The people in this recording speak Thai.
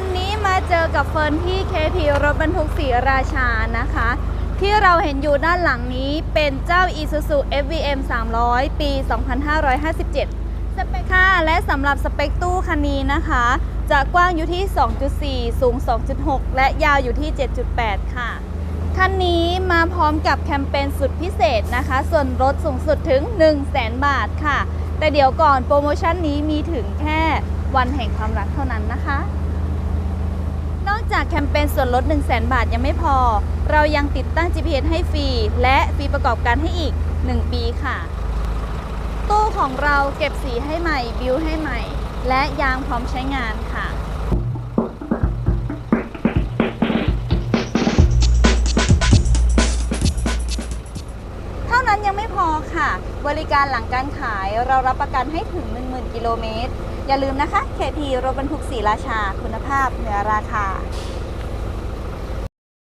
ันนี้มาเจอกับเฟิร์นที่ KP รถบรรทุกสีราชานะคะ ที่เราเห็นอยู่ด้านหลังนี้เป็นเจ้า Isuzu FVM 300 ปี 2557 สเปคค่ะและสำหรับสเปคตู้คันนี้นะคะ จะกว้างอยู่ที่ 2.4 สูง 2.6 และยาวอยู่ที่ 7.8 ค่ะ คันนี้มาพร้อมกับแคมเปญสุดพิเศษนะคะ ส่วนลดสูงสุดถึง 1 0 0 0 0แบาทค่ะ แต่เดี๋ยวก่อนโปรโมชั่นนี้มีถึงแค่วันแห่งความรักเท่านั้นนะคะ แคมเปญส่วนลด 1 0 0 0 0แบาทยังไม่พอ เรายังติดตั้ง GPS ให้ฟรี และฟรีประกอบการให้อีก 1 ปีค่ะ ตู้ของเราเก็บสีให้ใหม่ บิวให้ใหม่ และยางพร้อมใช้งานค่ะเท่านั้นยังไม่พอค่ะ บริการหลังการขายเรารับประกันให้ถึง 10,000 กิโลเมตร อย่าลืมนะคะ KT รถบรรทุกสีราชา คุณภาพเหนือราคา